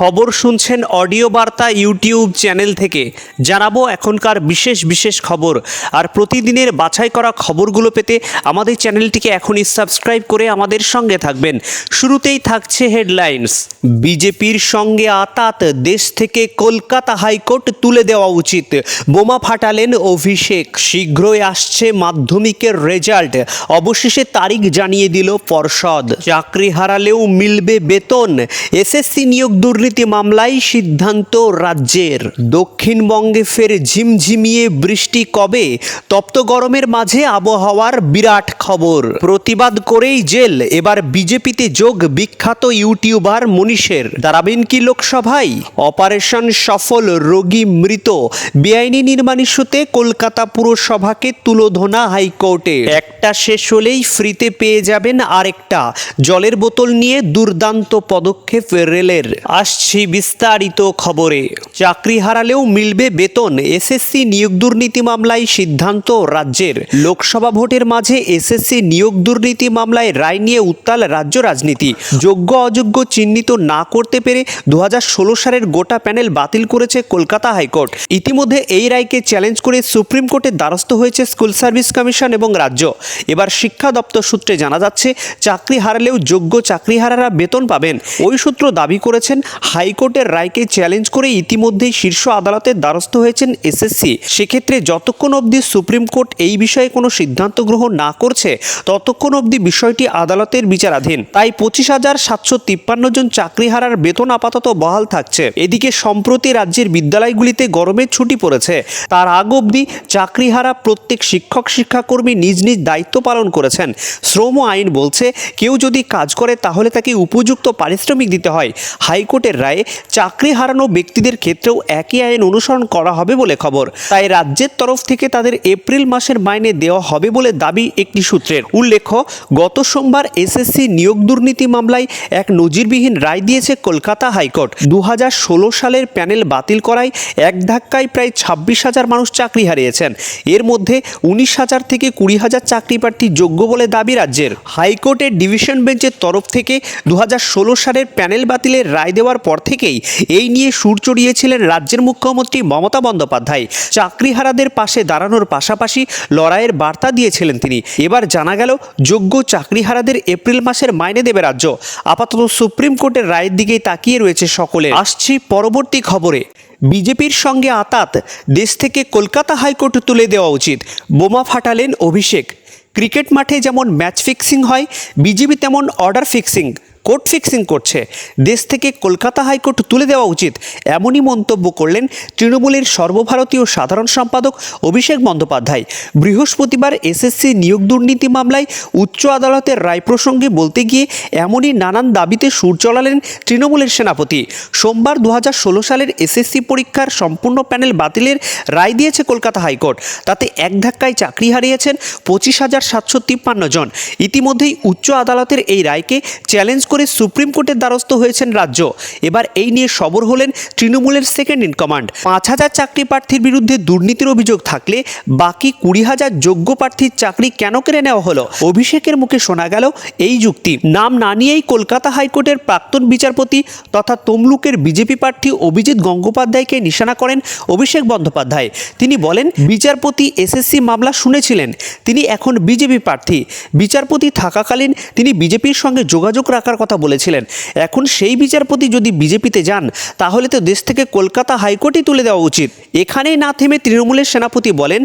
খবর শুনছেন অডিও বার্তা ইউটিউব চ্যানেল থেকে। জানাব এখনকার বিশেষ বিশেষ খবর। আর প্রতিদিনের বাছাই করা খবরগুলো পেতে আমাদের চ্যানেলটিকে এখনই সাবস্ক্রাইব করে আমাদের সঙ্গে থাকবেন। শুরুতেই থাকছে হেডলাইন্স। বিজেপির সঙ্গে আতাত দেশ থেকে কলকাতা হাইকোর্ট তুলে দেওয়া উচিত। বোমা ফাটালেন অভিষেক। শীঘ্রই আসছে মাধ্যমিকের রেজাল্ট। অবশেষে তারিখ জানিয়ে দিল পর্ষদ। চাকরি হারালেও মিলবে বেতন। এসএসসি নিয়োগ দুর্নীতি মামলায় সিদ্ধান্ত রাজ্যের। দক্ষিণবঙ্গে ফের ঝিমঝিমিয়ে বৃষ্টি কবে? তপ্ত গরমের মাঝে আবহাওয়ার বিরাট খবর। প্রতিবাদ করেই জেল। এবার বিজেপিতে যোগ বিখ্যাত ইউটিউবার মনীষের। দাঁড়াবেন কি লোকসভায়? অপারেশন সফল রোগী মৃত। বেআইনি নির্মাণ ইস্যুতে কলকাতা পুরসভাকে তুলোধনা হাইকোর্টে। একটা শেষ হলেই ফ্রিতে পেয়ে যাবেন আরেকটা। জলের বোতল নিয়ে দুর্দান্ত পদক্ষেপ রেলের। আসছি বিস্তারিত খবরে। চাকরি হারালেও মিলবে বেতন। এসএসসি নিয়োগ দুর্নীতি মামলায় সিদ্ধান্ত রাজ্যের। লোকসভা ভোটের মাঝে এসএসসি নিয়োগ দুর্নীতি মামলায় রায় নিয়ে উত্তাল রাজ্য রাজনীতি। যোগ্য অযোগ্য চিহ্নিত না করতে পেরে দু হাজার ষোলো সালের গোটা প্যানেল বাতিল করেছে কলকাতা হাইকোর্ট। ইতিমধ্যে এই রায়কে চ্যালেঞ্জ করে সুপ্রিম কোর্টের দ্বারস্থ হয়েছে স্কুল সার্ভিস কমিশন এবং রাজ্য। এবার শিক্ষা দপ্তর সূত্রে জানা যাচ্ছে, চাকরি হারালেও যোগ্য চাকরিহারারা বেতন পাবেন। ওই সূত্র দাবি করেছেন হাইকোর্টের রায়কে চ্যালেঞ্জ করে ইতিমধ্যেই শীর্ষ আদালতের দ্বারস্থ হয়েছেন এসএসসি। সেক্ষেত্রে যতক্ষণ অবধি সুপ্রিম কোর্ট এই বিষয়ে কোনো সিদ্ধান্ত গ্রহণ না করছে, ততক্ষণ অবধি বিষয়টি আদালতের বিচারাধীন। তাই পঁচিশ হাজার সাতশো তিপ্পান্ন জন চাকরিহারার বেতন আপাতত বহাল থাকছে। এদিকে সম্প্রতি রাজ্যের বিদ্যালয়গুলিতে গরমের ছুটি পড়েছে। তার আগ অবধি চাকরিহারা প্রত্যেক শিক্ষক, শিক্ষাকর্মী নিজ নিজ দায়িত্ব পালন করেছেন। শ্রম আইন বলছে, কেউ যদি কাজ করে তাহলে তাকে উপযুক্ত পারিশ্রমিক দিতে হয়। হাইকোর্টের রায়ে চাকরি হারানো ব্যক্তিদের ক্ষেত্রেও একই আইন অনুসরণ করা হবে বলে খবর। তাই রাজ্যের তরফ থেকে তাদের এপ্রিল মাসের মাইনে দেওয়া হবে বলে দাবি একটি সূত্রের। উল্লেখ্য, গত সোমবার এসএসসি নিয়োগ দুর্নীতি মামলায় এক নজিরবিহীন রায় দিয়েছে কলকাতা হাইকোর্ট। দু হাজার ষোলো সালের প্যানেল বাতিল করায় এক ধাক্কায় প্রায় ছাব্বিশ হাজার মানুষ চাকরি হারিয়েছেন। এর মধ্যে উনিশ হাজার থেকে কুড়ি হাজার চাকরি প্রার্থী যোগ্য বলে দাবি রাজ্যের। হাইকোর্টের ডিভিশন বেঞ্চের তরফ থেকে দু হাজার ষোলো সালের প্যানেল বাতিলের রায় দেওয়ার পর থেকেই এই নিয়ে সুর চড়িয়েছিলেন রাজ্যের মুখ্যমন্ত্রী মমতা বন্দ্যোপাধ্যায়। চাকরিহারাদের পাশে দাঁড়ানোর পাশাপাশি লড়াইয়ের বার্তা দিয়েছিলেন তিনি। এবার জানা গেল, যোগ্য চাকরিহারাদের এপ্রিল মাসের মাইনে দেবে রাজ্য। আপাতত সুপ্রিম কোর্টের রায়ের দিকেই তাকিয়ে রয়েছে সকলে আসছি পরবর্তী খবরে। বিজেপির সঙ্গে আতাত, দেশ থেকে কলকাতা হাইকোর্ট তুলে দেওয়া উচিত। বোমা ফাটালেন অভিষেক। ক্রিকেট মাঠে যেমন ম্যাচ ফিক্সিং হয়, বিজেপি তেমন অর্ডার ফিক্সিং। কোর্ট ফিক্সিং করছে। দেশ থেকে কলকাতা হাইকোর্ট তুলে দেওয়া উচিত, এমনই মন্তব্য করলেন তৃণমূলের সর্বভারতীয় সাধারণ সম্পাদক অভিষেক বন্দ্যোপাধ্যায়। বৃহস্পতিবার এসএসসি নিয়োগ দুর্নীতি মামলায় উচ্চ আদালতের রায় প্রসঙ্গে বলতে গিয়ে এমনই নানান দাবিতে সুর চলালেন তৃণমূলের সেনাপতি। সোমবার দু হাজার ষোলো সালের এসএসসি পরীক্ষার সম্পূর্ণ প্যানেল বাতিলের রায় দিয়েছে কলকাতা হাইকোর্ট। তাতে এক ধাক্কায় চাকরি হারিয়েছেন পঁচিশ হাজার সাতশো তিপ্পান্ন জন। ইতিমধ্যেই উচ্চ আদালতের এই রায়কে চ্যালেঞ্জ করে সুপ্রিম কোর্টের দ্বারস্থ হয়েছেন রাজ্য। এবার এই নিয়ে সবর হলেন তৃণমূলের সেকেন্ড ইন কমান্ড পাঁচ হাজার চাকরি প্রার্থীর বিরুদ্ধে দুর্নীতির অভিযোগ থাকলে বাকি কুড়ি হাজার যোগ্য প্রার্থীর চাকরি কেন কেড়ে নেওয়া হলো? অভিষেকের মুখে শোনা গেল এই যুক্তি। নাম না নিয়েই কলকাতা হাইকোর্টের প্রাক্তন বিচারপতি তথা তমলুকের বিজেপি প্রার্থী অভিজিৎ গঙ্গোপাধ্যায়কে নিশানা করেন অভিষেক বন্দ্যোপাধ্যায়। তিনি বলেন, বিচারপতি এসএসসি মামলা শুনেছিলেন, তিনি এখন বিজেপি প্রার্থী। বিচারপতি থাকাকালীন তিনি বিজেপির সঙ্গে যোগাযোগ রাখার কথা বলেছিলেন। এখন সেই বিচারপতি যদি বিজেপিতে যান, তাহলে তো দেশ থেকে কলকাতা হাইকোর্টই তুলে দেওয়া উচিত। এখানেই না থেমে তৃণমূলের সেনাপতি বলেন,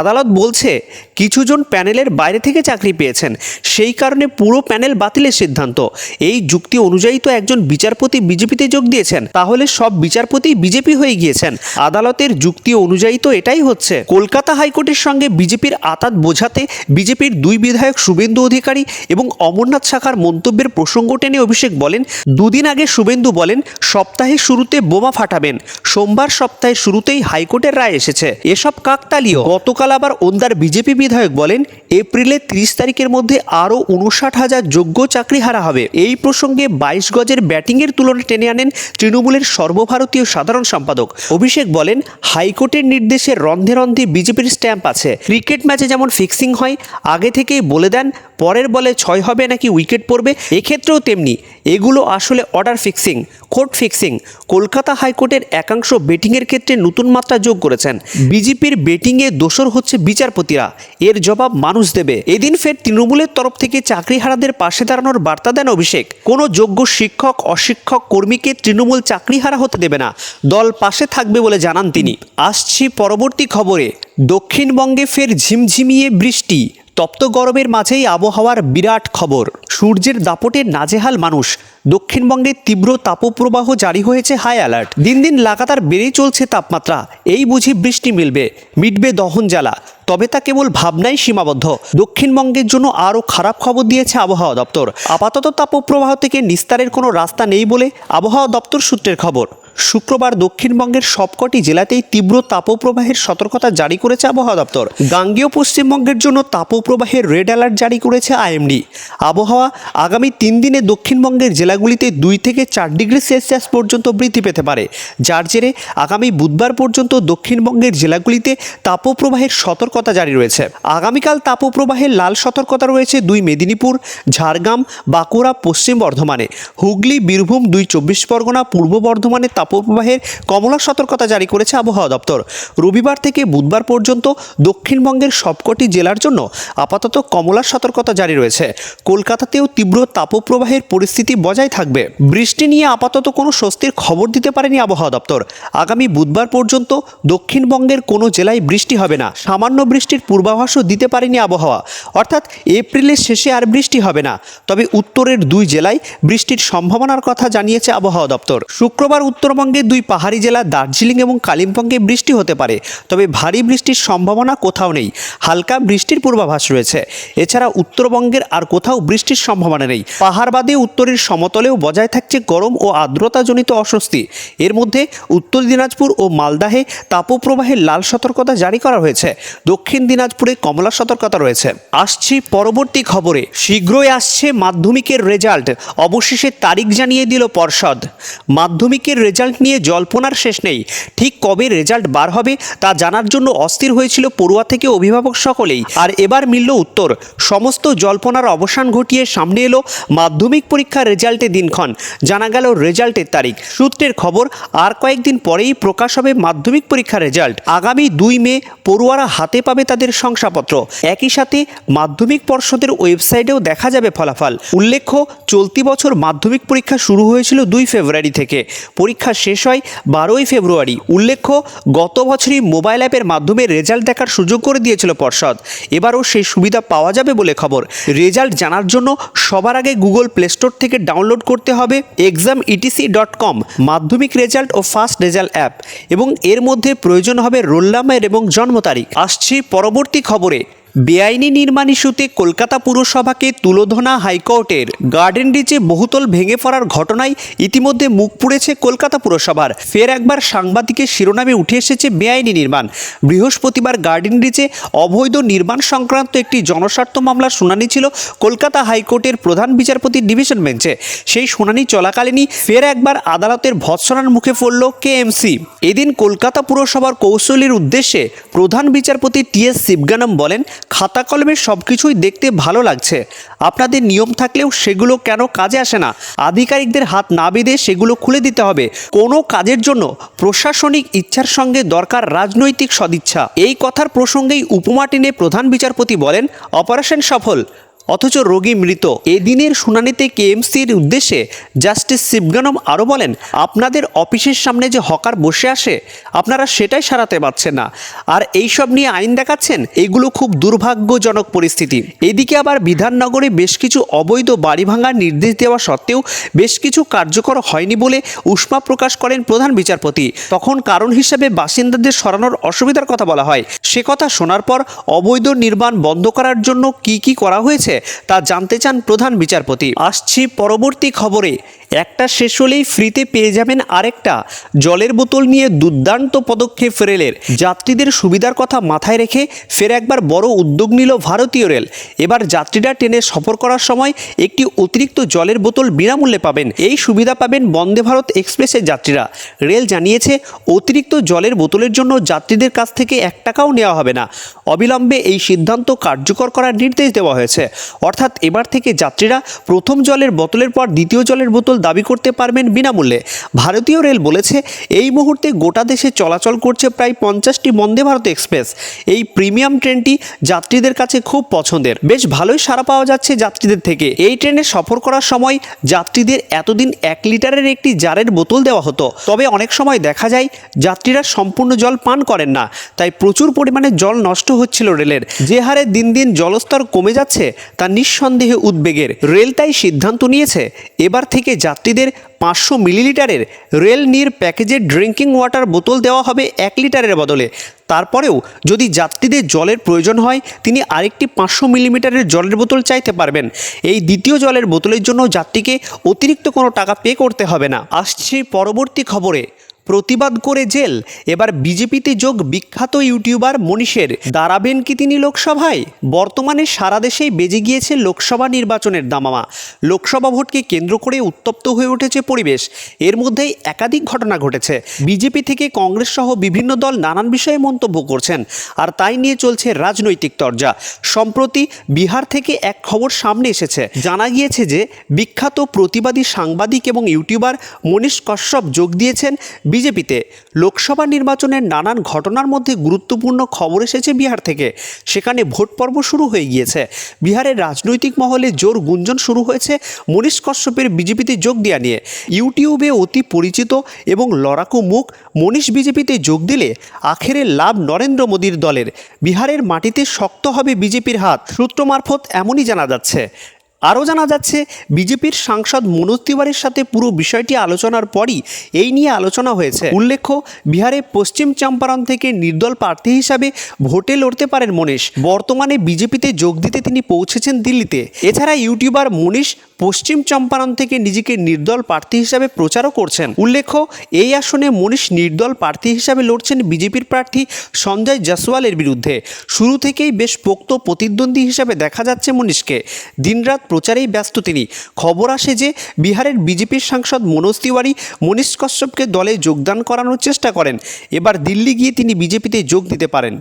আদালত বলছে, কিছুজন প্যানেলের বাইরে থেকে চাকরি পেয়েছেন। সেই কারণে পুরো প্যানেল বাতিলের সিদ্ধান্ত। এই যুক্তি অনুযায়ী তো একজন বিচারপতি বিজেপিতে যোগ দিয়েছেন। তাহলে সব বিচারপতি বিজেপি হয়ে গিয়েছেন। আদালতের যুক্তি অনুযায়ী তো এটাই হচ্ছে। কলকাতা হাইকোর্টের সঙ্গে বিজেপির আতাত বোঝাতে বিজেপির দুই বিধায়ক শুভেন্দু অধিকারী এবং অমরনাথ শাখার মন্তব্যের প্রসঙ্গ টেনে অভিষেক বলেন, দুদিন আগে শুভেন্দু বলেন, সপ্তাহের শুরুতে বোমা ফাটাবেন, সোমবার সপ্তাহের শুরুতেই হাইকোর্টের রায় এসেছে। এসব কাকতালীয়। গতকাল আবার ওন্দার বিজেপি বিধায়ক বলেন এপ্রিলের ত্রিশ তারিখের মধ্যে আরও উনষাট হাজার যোগ্য চাকরি হারা হবে। এই প্রসঙ্গে বাইশ গজের ব্যাটিংয়ের তুলনা টেনে আনেন তৃণমূলের সর্বভারতীয় সাধারণ সম্পাদক। অভিষেক বলেন, হাইকোর্টের নির্দেশে রন্ধে রন্ধে বিজেপির স্ট্যাম্প আছে। ক্রিকেট ম্যাচে যেমন ফিক্সিং হয়, আগে থেকেই বলে দেন পরের বলে ছয় হবে নাকি উইকেট পড়বে? এক্ষেত্রেও তেমনি। এগুলো আসলে order fixing, court fixing. Kolkata হাইকোর্টের একাংশ বেটিংয়ের ক্ষেত্রে নতুন মাত্রা যোগ করেছেন। বিজেপির বেটিংয়ে দোষর হচ্ছে বিচারপতিরা। এর জবাব মানুষ দেবে। এদিন ফের তৃণমূলের তরফ থেকে চাকরিহারাদের পাশে দাঁড়ানোর বার্তা দেন অভিষেক। কোনো যোগ্য শিক্ষক, অশিক্ষক, কর্মীকে তৃণমূল চাকরিহারা হতে দেবে না। দল পাশে থাকবে বলে জানান তিনি। আসছি পরবর্তী খবরে। দক্ষিণবঙ্গে ফের ঝিমঝিমিয়ে বৃষ্টি। তপ্ত গরমের মাঝেই আবহাওয়ার বিরাট খবর। সূর্যের দাপটে নাজেহাল মানুষ। দক্ষিণবঙ্গে তীব্র তাপপ্রবাহ জারি হয়েছে হাই অ্যালার্ট দিন দিন লাগাতার বেড়েই চলছে তাপমাত্রা। এই বুঝি বৃষ্টি মিলবে। মিটবে দহন জ্বালা। তবে তা কেবল ভাবনাই সীমাবদ্ধ। দক্ষিণবঙ্গের জন্য আরও খারাপ খবর দিয়েছে আবহাওয়া দপ্তর। আপাতত তাপপ্রবাহ থেকে নিস্তারের কোনো রাস্তা নেই বলে আবহাওয়া দপ্তর সূত্রের খবর। শুক্রবার দক্ষিণবঙ্গের সবকটি জেলাতেই তীব্র তাপপ্রবাহের সতর্কতা জারি করেছে আবহাওয়া দপ্তর। গাঙ্গেয় পশ্চিমবঙ্গের জন্য তাপপ্রবাহের রেড অ্যালার্ট জারি করেছে আইএমডি। আবহাওয়া আগামী তিন দিনে দক্ষিণবঙ্গের জেলাগুলিতে দুই থেকে চার ডিগ্রি সেলসিয়াস পর্যন্ত বৃদ্ধি পেতে পারে। যার জেরে আগামী বুধবার পর্যন্ত দক্ষিণবঙ্গের জেলাগুলিতে তাপপ্রবাহের সতর্কতা জারি রয়েছে। আগামীকাল তাপপ্রবাহের লাল সতর্কতা রয়েছে দুই মেদিনীপুর, ঝাড়গ্রাম, বাঁকুড়া, পশ্চিম বর্ধমানে। হুগলি, বীরভূম দুই চব্বিশ পরগনা, পূর্ব বর্ধমানে তাপপ্রবাহের কমলা সতর্কতা জারি করেছে আবহাওয়া দপ্তর। রবিবার থেকে বুধবার পর্যন্ত দক্ষিণবঙ্গের সবকটি জেলার জন্য আপাতত কমলা সতর্কতা জারি রয়েছে। কলকাতাতেও তীব্র তাপপ্রবাহের পরিস্থিতি বজায় থাকবে। বৃষ্টি নিয়ে আপাতত কোনো স্বস্তির খবর দিতে পারেনি আবহাওয়া দপ্তর। আগামী বুধবার পর্যন্ত দক্ষিণবঙ্গের কোনো জেলায় বৃষ্টি হবে না। সামান্য বৃষ্টির পূর্বাভাসও দিতে পারেনি আবহাওয়া। অর্থাৎ এপ্রিলের শেষে আর বৃষ্টি হবে না। তবে উত্তরের দুই জেলায় বৃষ্টির সম্ভাবনার কথা জানিয়েছে আবহাওয়া দপ্তর। শুক্রবার উত্তরবঙ্গের দুই পাহাড়ি জেলা দার্জিলিং এবং কালিম্পংয়ে বৃষ্টি হতে পারে, তবে ভারী বৃষ্টির সম্ভাবনা কোথাও নেই। হালকা বৃষ্টির পূর্বাভাস রয়েছে। এছাড়া উত্তরবঙ্গের আর কোথাও বৃষ্টির সম্ভাবনা নেই। পাহাড় বাদে উত্তরের সমতলেও বজায় থাকছে গরম ও আর্দ্রতাজনিত অস্বস্তি। এর মধ্যে উত্তর দিনাজপুর ও মালদাহে তাপপ্রবাহের লাল সতর্কতা জারি করা হয়েছে। দক্ষিণ দিনাজপুরে কমলা সতর্কতা রয়েছে। আসছি পরবর্তী খবরে। শীঘ্রই আসছে মাধ্যমিকের রেজাল্ট। অবশেষে তারিখ জানিয়ে দিল পর্ষদ। মাধ্যমিকের রেজাল্ট নিয়ে জল্পনার শেষ নেই। ঠিক কবে রেজাল্ট বার হবে তা জানার জন্য অস্থির হয়েছিল পড়ুয়া থেকে অভিভাবক সকলেই। আর এবার মিলল উত্তর। সমস্ত জল্পনার অবসান ঘটিয়ে সামনে এলো মাধ্যমিক পরীক্ষার রেজাল্টের দিনক্ষণ। জানা গেল রেজাল্টের তারিখ। সূত্রের খবর, আর কয়েকদিন পরেই প্রকাশ হবে মাধ্যমিক পরীক্ষার রেজাল্ট। আগামী দুই মে পড়ুয়ারা হাতে পাবে তাদের শংসাপত্র। একই সাথে মাধ্যমিক পর্ষদের ওয়েবসাইটেও দেখা যাবে ফলাফল। উল্লেখ্য, চলতি বছর মাধ্যমিক পরীক্ষা শুরু হয়েছিল দুই ফেব্রুয়ারি থেকে। পরীক্ষা শেষ হয় বারোই ফেব্রুয়ারি। উল্লেখ্য, গত বছরই মোবাইল অ্যাপের মাধ্যমে রেজাল্ট দেখার সুযোগ করে দিয়েছিল পর্ষদ। এবারও সেই সুবিধা পাওয়া যাবে বলে খবর। রেজাল্ট জানার জন্য সবার আগে গুগল প্লে স্টোর থেকে ডাউনলোড করতে হবে exam ETC dot com Madhyamik result ও ফার্স্ট রেজাল্ট অ্যাপ। এবং এর মধ্যে প্রয়োজন হবে রোল নাম্বার এবং জন্ম তারিখ। আসছি পরবর্তী খবরে। বেআইনি নির্মাণ ইস্যুতে কলকাতা পুরসভাকে তুলোধনা হাইকোর্টের গার্ডেন রিচে বহুতল ভেঙে পড়ার ঘটনায় ইতিমধ্যে মুখ পুড়েছে কলকাতা পুরসভার। ফের একবার সাংবাদিকের শিরোনামে উঠে এসেছে বেআইনি নির্মাণ। বৃহস্পতিবার গার্ডেন রিচে অবৈধ নির্মাণ সংক্রান্ত একটি জনস্বার্থ মামলার শুনানি ছিল কলকাতা হাইকোর্টের প্রধান বিচারপতি ডিভিশন বেঞ্চে। সেই শুনানি চলাকালীনই ফের একবার আদালতের ভৎসনার মুখে পড়ল কেএমসি। এদিন কলকাতা পুরসভার কৌশলীর উদ্দেশ্যে প্রধান বিচারপতি টি এস শিবগানম বলেন খাতা কলমে সব কিছুই দেখতে ভালো লাগছে। আপনাদের নিয়ম থাকলেও সেগুলো কেন কাজে আসে না? আধিকারিকদের হাত না বেঁধে সেগুলো খুলে দিতে হবে। কোনো কাজের জন্য প্রশাসনিক ইচ্ছার সঙ্গে দরকার রাজনৈতিক সদিচ্ছা। এই কথার প্রসঙ্গেই উপমা টেনে প্রধান বিচারপতি বলেন, অপারেশন সফল। অথচ রোগী মৃত। এদিনের শুনানিতে কেএমসির উদ্দেশ্যে জাস্টিস শিবগানম আরও বলেন, আপনাদের অফিসের সামনে যে হকার বসে আসে, আপনারা সেটাই সারাতে পারছেন না। আর এই সব নিয়ে আইন দেখাচ্ছেন, এগুলো খুব দুর্ভাগ্যজনক পরিস্থিতি। এদিকে আবার বিধাননগরে বেশ কিছু অবৈধ বাড়ি ভাঙার নির্দেশ দেওয়া সত্ত্বেও বেশ কিছু কার্যকর হয়নি বলে উষ্মা প্রকাশ করেন প্রধান বিচারপতি। তখন কারণ হিসেবে বাসিন্দাদের সরানোর অসুবিধার কথা বলা হয়। সে কথা শোনার পর অবৈধ নির্মাণ বন্ধ করার জন্য কি কি করা হয়েছে? তা জানতে চান প্রধান বিচারপতি। আসছি পরবর্তী খবরে। একটা শেষ হলেই ফ্রিতে পেয়ে যাবেন আরেকটা। জলের বোতল নিয়ে দুর্দান্ত পদক্ষেপ রেলের। যাত্রীদের সুবিধার কথা মাথায় রেখে ফের একবার বড় উদ্যোগ নিল ভারতীয় রেল। এবার যাত্রীরা ট্রেনে সফর করার সময় একটি অতিরিক্ত জলের বোতল বিনামূল্যে পাবেন। এই সুবিধা পাবেন বন্দে ভারত এক্সপ্রেসের যাত্রীরা। রেল জানিয়েছে, অতিরিক্ত জলের বোতলের জন্য যাত্রীদের কাছ থেকে এক টাকাও নেওয়া হবে না। অবিলম্বে এই সিদ্ধান্ত কার্যকর করার নির্দেশ দেওয়া হয়েছে। অর্থাৎ এবার থেকে যাত্রীরা প্রথম জলের বোতলের পর দ্বিতীয় জলের বোতল দাবি করতে পারবেন বিনামূল্যে। ভারতীয় রেল বলেছে, এই মুহূর্তে গোটা দেশে চলাচল করছে প্রায় পঞ্চাশটি বন্দে ভারত এক্সপ্রেস। এই প্রিমিয়াম ট্রেনটি যাত্রীদের কাছে খুব পছন্দের। বেশ ভালোই সাড়া পাওয়া যাচ্ছে যাত্রীদের থেকে। এই ট্রেনে সফর করার সময় যাত্রীদের এতদিন এক লিটারের একটি জারের বোতল দেওয়া হতো। তবে অনেক সময় দেখা যায়, যাত্রীরা সম্পূর্ণ জল পান করেন না। তাই প্রচুর পরিমাণে জল নষ্ট হচ্ছিল রেলের। যে হারে দিন দিন জলস্তর কমে যাচ্ছে তা নিঃসন্দেহে উদ্বেগের রেল তাই সিদ্ধান্ত নিয়েছে, এবার থেকে যাত্রীদের পাঁচশো মিলিলিটারের রেল নির প্যাকেজের ড্রিঙ্কিং ওয়াটার বোতল দেওয়া হবে এক লিটারের বদলে। তারপরেও যদি যাত্রীদের জলের প্রয়োজন হয়, তিনি আরেকটি পাঁচশো মিলিমিটারের জলের বোতল চাইতে পারবেন। এই দ্বিতীয় জলের বোতলের জন্য যাত্রীকে অতিরিক্ত কোনো টাকা পে করতে হবে না। আসছে পরবর্তী খবরে। প্রতিবাদ করে জেল। এবার বিজেপিতে যোগ বিখ্যাত ইউটিউবার মনীষের। দাঁড়াবেন কি তিনি লোকসভায়? বর্তমানে সারা দেশেই বেজে গিয়েছে লোকসভা নির্বাচনের দামামা। লোকসভা ভোটকে কেন্দ্র করে উত্তপ্ত হয়ে উঠেছে পরিবেশ। এর মধ্যেই একাধিক ঘটনা ঘটেছে। বিজেপি থেকে কংগ্রেস সহ বিভিন্ন দল নানান বিষয়ে মন্তব্য করছেন। আর তাই নিয়ে চলছে রাজনৈতিক তরজা। সম্প্রতি বিহার থেকে এক খবর সামনে এসেছে। জানা গিয়েছে যে, বিখ্যাত প্রতিবাদী সাংবাদিক এবং ইউটিউবার মনীষ কশ্যপ যোগ দিয়েছেন বিজেপিতে লোকসভা নির্বাচনের নানান ঘটনার মধ্যে গুরুত্বপূর্ণ খবর এসেছে বিহার থেকে। সেখানে ভোট পর্ব শুরু হয়ে গিয়েছে। বিহারের রাজনৈতিক মহলে জোর গুঞ্জন শুরু হয়েছে। মনীষ কশ্যপের বিজেপিতে যোগ দেওয়া নিয়ে। ইউটিউবে অতি পরিচিত এবং লড়াকু মুখ মনীষ বিজেপিতে যোগ দিলে আখেরে লাভ নরেন্দ্র মোদীর দলের। বিহারের মাটিতে শক্ত হবে বিজেপির হাত। সূত্র মারফত এমনই জানা যাচ্ছে। আরও জানা যাচ্ছে, বিজেপির সাংসদ মনোজ তিওয়ারির সাথে পুরো বিষয়টি আলোচনার পরই এই নিয়ে আলোচনা হয়েছে। উল্লেখ্য, বিহারে পশ্চিম চম্পারণ থেকে নির্দল প্রার্থী হিসাবে ভোটে লড়তে পারেন মনীষ। বর্তমানে বিজেপিতে যোগ দিতে তিনি পৌঁছেছেন দিল্লিতে। এছাড়া ইউটিউবার মনীষ পশ্চিম চম্পারণ থেকে নিজেকে নির্দল প্রার্থী হিসাবে প্রচারও করছেন। উল্লেখ্য, এই আসনে মনীষ নির্দল প্রার্থী হিসাবে লড়ছেন বিজেপির প্রার্থী সঞ্জয় জসওয়ালের বিরুদ্ধে। শুরু থেকেই বেশ পোক্ত প্রতিদ্বন্দ্বী হিসাবে দেখা যাচ্ছে মনীষকে। দিনরাত প্রচারেই ব্যস্ত তিনি। খবর আসে যে বিহারের বিজেপির সাংসদ মনোজ তিওয়ারি মনীষ কশ্যপকে দলে যোগদান করানোর চেষ্টা করেন। এবার দিল্লি গিয়ে তিনি বিজেপিতে যোগ দিতে পারেন।